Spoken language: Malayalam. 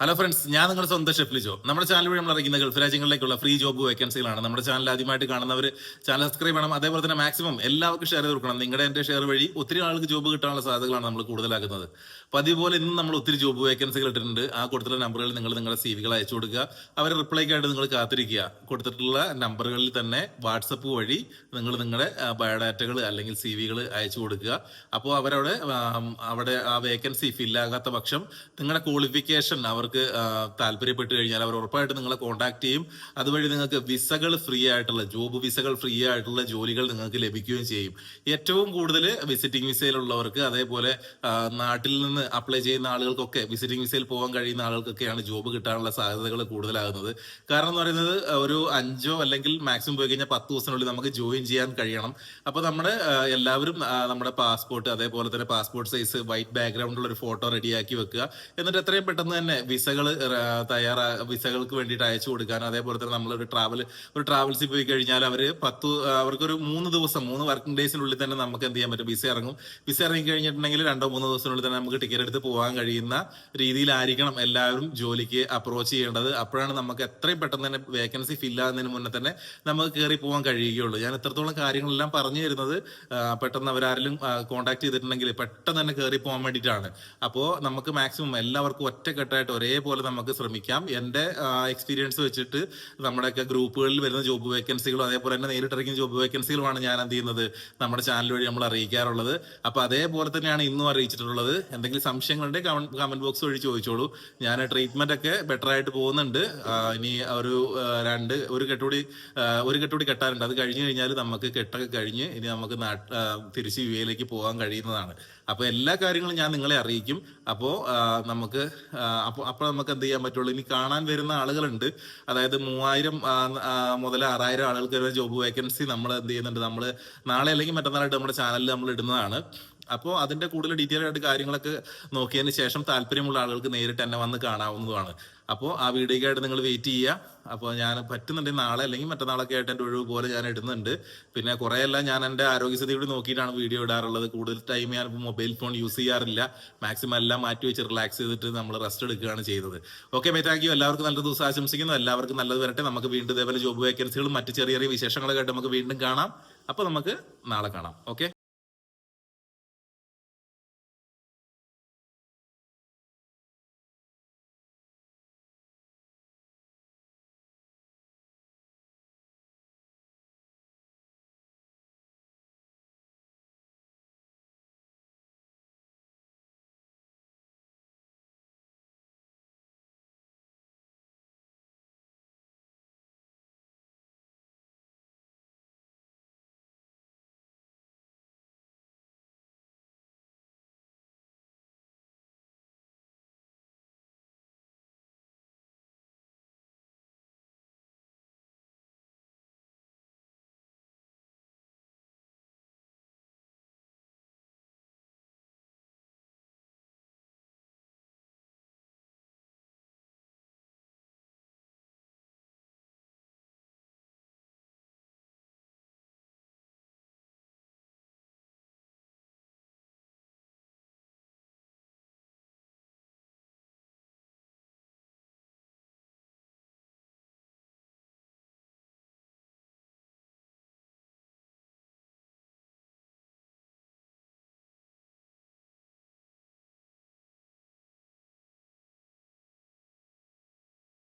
ഹലോ ഫ്രണ്ട്സ് ഞാൻ നിങ്ങളുടെ സ്വന്തം ഷെഫ്ലിജോ നമ്മുടെ ചാനൽ വഴി നമ്മൾ ഇറങ്ങുന്ന ഗൾഫ് രാജ്യങ്ങളിലേക്കുള്ള ഫ്രീ ജോബ് വേക്കൻസികളാണ് നമ്മുടെ ചാനൽ ആദ്യമായിട്ട് കാണുന്നവർ ചാനൽ സബ്സ്ക്രൈബ് ചെയ്യണം. അതേപോലെ തന്നെ മാക്സിമം എല്ലാവർക്കും ഷെയർ ചെയ്ത് കൊടുക്കണം. നിങ്ങളുടെ എന്റെ ഷെയർ വഴി ഒത്തിരി ആൾക്ക് ജോബ് കിട്ടാനുള്ള സാധ്യതകളാണ് നമ്മൾ കൂടുതലാക്കുന്നത്. പതിവ് അതുപോലെ ഇന്ന് നമ്മൾ ഒത്തിരി ജോബ് വേക്കൻസികൾ ഇട്ടിട്ടുണ്ട്. ആ കൊടുത്തിട്ടുള്ള നമ്പറുകളിൽ നിങ്ങൾ നിങ്ങളുടെ സി വികൾ അയച്ചു കൊടുക്കുക. അവരെ റിപ്ലൈക്കായിട്ട് നിങ്ങൾ കാത്തിരിക്കുക. കൊടുത്തിട്ടുള്ള നമ്പറുകളിൽ തന്നെ വാട്സപ്പ് വഴി നിങ്ങൾ നിങ്ങളുടെ ബയോഡാറ്റകൾ അല്ലെങ്കിൽ സി വികൾ അയച്ചു കൊടുക്കുക. അപ്പോൾ അവരവിടെ അവിടെ ആ വേക്കൻസി ഫില്ലാകാത്ത പക്ഷം നിങ്ങളുടെ ക്വാളിഫിക്കേഷൻ അവർക്ക് ആ, താല്പര്യപ്പെട്ട് കഴിഞ്ഞാൽ അവർ ഉറപ്പായിട്ട് നിങ്ങളെ കോൺടാക്ട് ചെയ്യും. അതുവഴി നിങ്ങൾക്ക് വിസകൾ ഫ്രീ ആയിട്ടുള്ള ജോബ് വിസകൾ ഫ്രീ ആയിട്ടുള്ള ജോലികൾ നിങ്ങൾക്ക് ലഭിക്കുകയും ചെയ്യും. ഏറ്റവും കൂടുതൽ വിസിറ്റിംഗ് വിസയിലുള്ളവർക്ക് അതേപോലെ നാട്ടിൽ നിന്ന് അപ്ലൈ ചെയ്യുന്ന ആളുകൾക്കൊക്കെ വിസിറ്റിംഗ് വിസയിൽ പോകാൻ കഴിയുന്ന ആളുകൾക്കൊക്കെയാണ് ജോബ് കിട്ടാനുള്ള സാധ്യതകൾ കൂടുതലാകുന്നത്. കാരണം എന്ന് പറയുന്നത് ഒരു അഞ്ചോ അല്ലെങ്കിൽ മാക്സിമം പോയി കഴിഞ്ഞാൽ പത്ത് ദിവസത്തിനുള്ളിൽ നമുക്ക് ജോയിൻ ചെയ്യാൻ കഴിയണം. അപ്പോൾ നമ്മുടെ എല്ലാവരും നമ്മുടെ പാസ്പോർട്ട് അതേപോലെ തന്നെ പാസ്പോർട്ട് സൈസ് വൈറ്റ് ബാക്ക്ഗ്രൗണ്ടിലുള്ള ഒരു ഫോട്ടോ റെഡിയാക്കി വെക്കുക. എന്നിട്ട് എത്രയും പെട്ടെന്ന് തന്നെ വിസകൾ തയ്യാറാ വിസകൾക്ക് വേണ്ടിയിട്ട് അയച്ചു കൊടുക്കാൻ അതേപോലെ തന്നെ നമ്മളൊരു ട്രാവൽ ഒരു ട്രാവൽസിൽ പോയി കഴിഞ്ഞാൽ അവർ പത്ത് അവർക്കൊരു മൂന്ന് ദിവസം മൂന്ന് വർക്കിംഗ് ഡേയ്സിനുള്ളിൽ തന്നെ നമുക്ക് എന്ത് ചെയ്യാൻ പറ്റും? വിസ ഇറങ്ങും. വിസ ഇറങ്ങി കഴിഞ്ഞിട്ടുണ്ടെങ്കിൽ രണ്ടോ മൂന്നോ ദിവസത്തിനുള്ളിൽ തന്നെ നമുക്ക് ടിക്കറ്റ് എടുത്ത് പോകാൻ കഴിയുന്ന രീതിയിലായിരിക്കണം എല്ലാവരും ജോലിക്ക് അപ്രോച്ച് ചെയ്യേണ്ടത്. അപ്പോഴാണ് നമുക്ക് എത്രയും പെട്ടെന്ന് തന്നെ വേക്കൻസി ഫില്ലാകുന്നതിന് മുന്നേ തന്നെ നമുക്ക് കയറി പോകാൻ കഴിയുകയുള്ളൂ. ഞാൻ ഇത്രത്തോളം കാര്യങ്ങളെല്ലാം പറഞ്ഞു തരുന്നത് പെട്ടെന്ന് അവരാരെങ്കിലും കോൺടാക്ട് ചെയ്തിട്ടുണ്ടെങ്കിൽ പെട്ടെന്ന് തന്നെ കയറി പോകാൻ വേണ്ടിയിട്ടാണ്. അപ്പോൾ നമുക്ക് മാക്സിമം എല്ലാവർക്കും ഒറ്റക്കെട്ടായിട്ട് ഒരേപോലെ നമുക്ക് ശ്രമിക്കാം. എന്റെ എക്സ്പീരിയൻസ് വെച്ചിട്ട് നമ്മുടെയൊക്കെ ഗ്രൂപ്പുകളിൽ വരുന്ന ജോബ് വേക്കൻസികളും അതേപോലെ തന്നെ നേരിട്ടിറങ്ങിയ ജോബ് വേക്കൻസികളുമാണ് ഞാൻ എന്ത് ചെയ്യുന്നത് നമ്മുടെ ചാനൽ വഴി നമ്മൾ അറിയിക്കാറുള്ളത്. അപ്പോൾ അതേപോലെ തന്നെയാണ് ഇന്നും അറിയിച്ചിട്ടുള്ളത്. എന്തെങ്കിലും സംശയങ്ങളുണ്ടെങ്കിൽ കമന്റ് ബോക്സ് വഴി ചോദിച്ചോളൂ. ഞാൻ ട്രീറ്റ്മെന്റ് ഒക്കെ ബെറ്റർ ആയിട്ട് പോകുന്നുണ്ട്. ഇനി ഒരു രണ്ട് ഒരു കെട്ടുകൂടി ഒരു കെട്ടുകൂടി കെട്ടാറുണ്ട്. അത് കഴിഞ്ഞു കഴിഞ്ഞാൽ നമുക്ക് കെട്ടൊക്കെ കഴിഞ്ഞ് ഇനി നമുക്ക് തിരിച്ച് യു എയിലേക്ക് പോകാൻ കഴിയുന്നതാണ്. അപ്പോൾ എല്ലാ കാര്യങ്ങളും ഞാൻ നിങ്ങളെ അറിയിക്കും. അപ്പോൾ നമുക്ക് അപ്പോൾ അപ്പോൾ നമുക്ക് എന്ത് ചെയ്യാൻ പറ്റുള്ളൂ? ഇനി കാണാൻ വരുന്ന ആളുകളുണ്ട്. അതായത് മൂവായിരം മുതൽ ആറായിരം ആളുകൾക്ക് വരെ ജോബ് വേക്കൻസി നമ്മൾ എന്ത് ചെയ്യുന്നുണ്ട്? നമ്മൾ നാളെ അല്ലെങ്കിൽ മറ്റന്നാളായിട്ട് നമ്മുടെ ചാനലിൽ നമ്മൾ ഇടുന്നതാണ്. അപ്പോൾ അതിന്റെ കൂടുതൽ ഡീറ്റെയിൽ ആയിട്ട് കാര്യങ്ങളൊക്കെ നോക്കിയതിന് ശേഷം താല്പര്യമുള്ള ആളുകൾക്ക് നേരിട്ട് എന്നെ വന്ന് കാണാവുന്നതാണ് അപ്പോൾ ആ വീഡിയോക്കായിട്ട് നിങ്ങൾ വെയിറ്റ് ചെയ്യുക. അപ്പോൾ ഞാൻ പറ്റുന്നുണ്ടെങ്കിൽ നാളെ അല്ലെങ്കിൽ മറ്റന്നാളൊക്കെ ആയിട്ട് എന്റെ ഒഴിവ് പോലെ ഞാൻ ഇടുന്നുണ്ട്. പിന്നെ കുറേ എല്ലാം ഞാൻ എന്റെ ആരോഗ്യസ്ഥിതി കൂടി നോക്കിയിട്ടാണ് വീഡിയോ ഇടാറുള്ളത്. കൂടുതൽ ടൈം ഞാൻ മൊബൈൽ ഫോൺ യൂസ് ചെയ്യാറില്ല. മാക്സിമം എല്ലാം മാറ്റി വെച്ച് റിലാക്സ് ചെയ്തിട്ട് നമ്മൾ റെസ്റ്റ് എടുക്കുകയാണ് ചെയ്തത്. ഓക്കെ മേ താങ്ക് യു എല്ലാവർക്കും നല്ല ദിവസം ആശംസിക്കുന്നു. എല്ലാവർക്കും നല്ലത് വരട്ടെ. നമുക്ക് വീണ്ടും ഇതേപോലെ ജോബ് വേക്കൻസികളും മറ്റ് ചെറിയ ചെറിയ വിശേഷങ്ങളൊക്കെ ആയിട്ട് നമുക്ക് വീണ്ടും കാണാം. അപ്പോൾ നമുക്ക് നാളെ കാണാം. ഓക്കെ